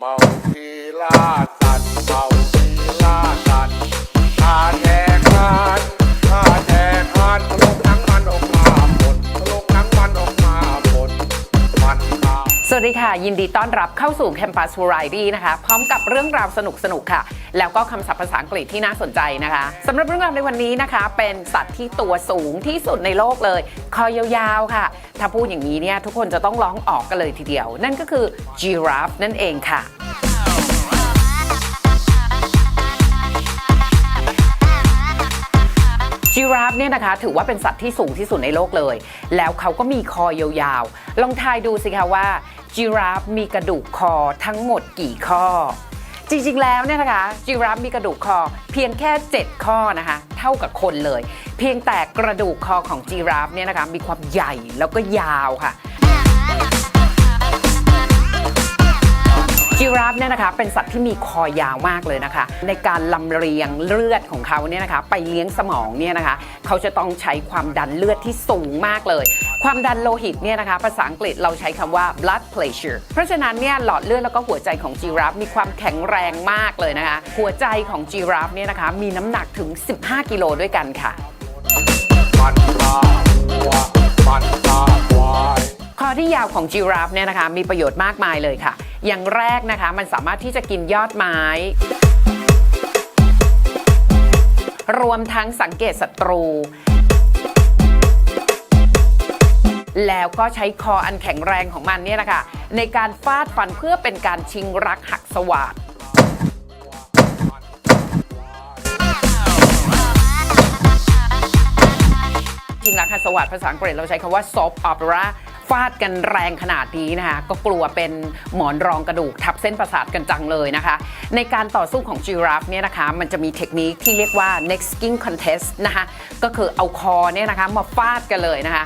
เมาทีล่าสัตว์เมาทีล่าสัตว์ข้าแทกคานข้าแทกคานทะลุหนังมันออกมาหมดทะลุหนังมันออกมาหมดมันตา สวัสดีค่ะ ยินดีต้อนรับเข้าสู่ Campus Variety นะคะ พร้อมกับเรื่องราวสนุกๆค่ะ แล้วก็คำศัพท์ภาษาอังกฤษที่น่าสนใจนะคะสำหรับเรื่องราวในวันนี้นะคะ เป็นสัตว์ที่ตัวสูงที่สุดในโลกเลย คอยาวๆค่ะ ถ้าพูดอย่างนี้เนี่ยทุกคนจะต้องร้องออกกันเลยทีเดียว นั่นก็คือ giraffe นั่นเองค่ะจีราฟเนี่ยนะคะถือว่าเป็นสัตว์ที่สูงที่สุดในโลกเลย แล้วเขาก็มีคอยาวๆ ลองทายดูสิคะว่าจีราฟมีกระดูกคอทั้งหมดกี่ข้อ จริงๆแล้วเนี่ยนะคะจีราฟมีกระดูกคอเพียงแค่ 7 ข้อนะคะ เท่ากับคนเลย เพียงแต่กระดูกคอของจีราฟเนี่ยนะคะมีความใหญ่แล้วก็ยาวค่ะจิราฟเนี่ยนะคะเป็นสัตว์ที่มีคอยาวมากเลยนะคะ ในการลำเลียงเลือดของเขาเนี่ยนะคะ ไปเลี้ยงสมองเนี่ยนะคะ เขาจะต้องใช้ความดันเลือดที่สูงมากเลย ความดันโลหิตเนี่ยนะคะภาษาอังกฤษเราใช้คำว่า blood pressure เพราะฉะนั้นเนี่ยหลอดเลือดแล้วก็หัวใจของจีราฟมีความแข็งแรงมากเลยนะคะ หัวใจของจีราฟเนี่ยนะคะมีน้ำหนักถึง 15 กิโลด้วยกันค่ะควายคอที่ยาวของจีราฟเนี่ยนะคะมีประโยชน์มากมายเลยค่ะ อย่างแรกนะคะมันสามารถที่จะกินยอดไม้รวมทั้งสังเกตศัตรู แล้วก็ใช้คออันแข็งแรงของมันเนี่ยนะคะในการฟาดฟันเพื่อเป็นการชิงรักหักสวาดจริงรักหักสวัสด์ภาษาอังกฤษเราใช้คำว่า soap opera ฟาดกันแรงขนาดนี้นะคะ ก็กลัวเป็นหมอนรองกระดูกทับเส้นประสาทกันจังเลยนะคะ ในการต่อสู้ของ giraffe เนี่ยนะคะ มันจะมีเทคนิคที่เรียกว่า neck skin contest นะคะ ก็คือเอาคอเนี่ยนะคะมาฟาดกันเลยนะคะ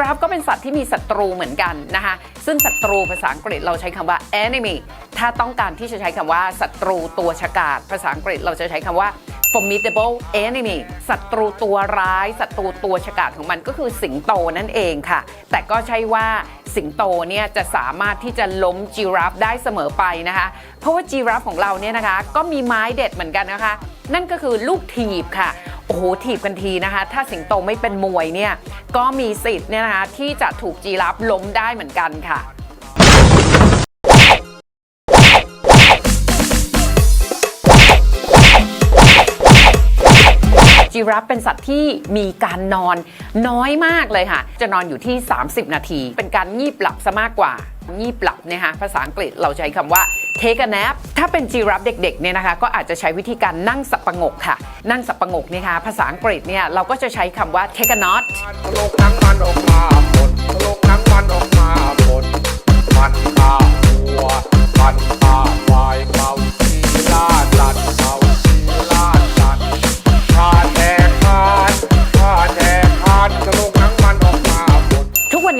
ราฟก็เป็นสัตว์ที่มีศัตรูเหมือนกันนะคะ ซึ่งศัตรูภาษาอังกฤษเราใช้คำว่า enemy ถ้าต้องการที่จะใช้คำว่าศัตรูตัวฉกาจภาษาอังกฤษเราจะใช้คำว่า formidable enemy ศัตรูตัวร้าย ศัตรูตัวฉกาจของมันก็คือสิงโตนั่นเองค่ะ แต่ก็ใช่ว่าสิงโตเนี่ยจะสามารถที่จะล้มจีราฟได้เสมอไปนะคะ เพราะว่าจีราฟของเราเนี่ยนะคะก็มีไม้เด็ดเหมือนกันนะคะ นั่นก็คือลูกถีบค่ะ โอ้โหถีบกันทีนะคะ ถ้าสิงโตไม่เป็นมวยเนี่ยก็มีสิทธิ์เนี่ยนะคะที่จะถูกจีราฟล้มได้เหมือนกันค่ะจีราฟเป็นสัตว์ที่มีการนอนน้อยมากเลยค่ะ จะนอนอยู่ที่ 30 นาที เป็นการงีบหลับซะมากกว่า งีบหลับเนี่ยฮะภาษาอังกฤษเราใช้คำว่า take a nap ถ้าเป็นจีรับเด็กๆเนี่ยนะคะก็อาจจะใช้วิธีการนั่งสับประงกค่ะ นั่งสับประงกเนี่ยค่ะภาษาอังกฤษเนี่ยเราก็จะใช้คำว่า take a nap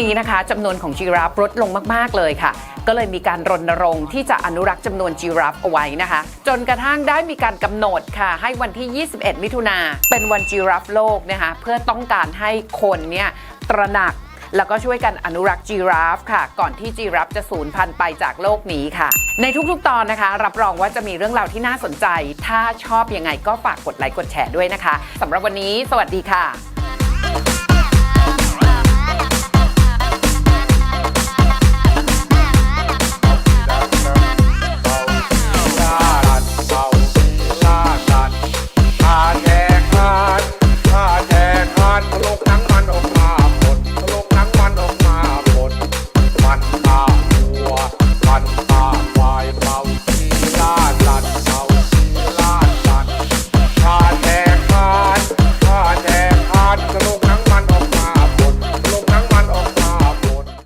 นี้นะคะจำนวนของจีราฟลดลงมากๆเลยค่ะ ก็เลยมีการรณรงค์ที่จะอนุรักษ์จำนวนจีราฟเอาไว้นะคะ จนกระทั่งได้มีการกำหนดค่ะ ให้วันที่ 21 มิถุนาเป็นวันจีราฟโลกนะคะเพื่อต้องการให้คนเนี่ยตระหนักแล้วก็ช่วยกันอนุรักษ์จีราฟค่ะ ก่อนที่จีราฟจะสูญพันธุ์ไปจากโลกนี้ค่ะ ในทุกๆตอนนะคะ รับรองว่าจะมีเรื่องราวที่น่าสนใจ ถ้าชอบยังไงก็ฝากกดไลค์กดแชร์ด้วยนะคะสำหรับวันนี้ สวัสดีค่ะ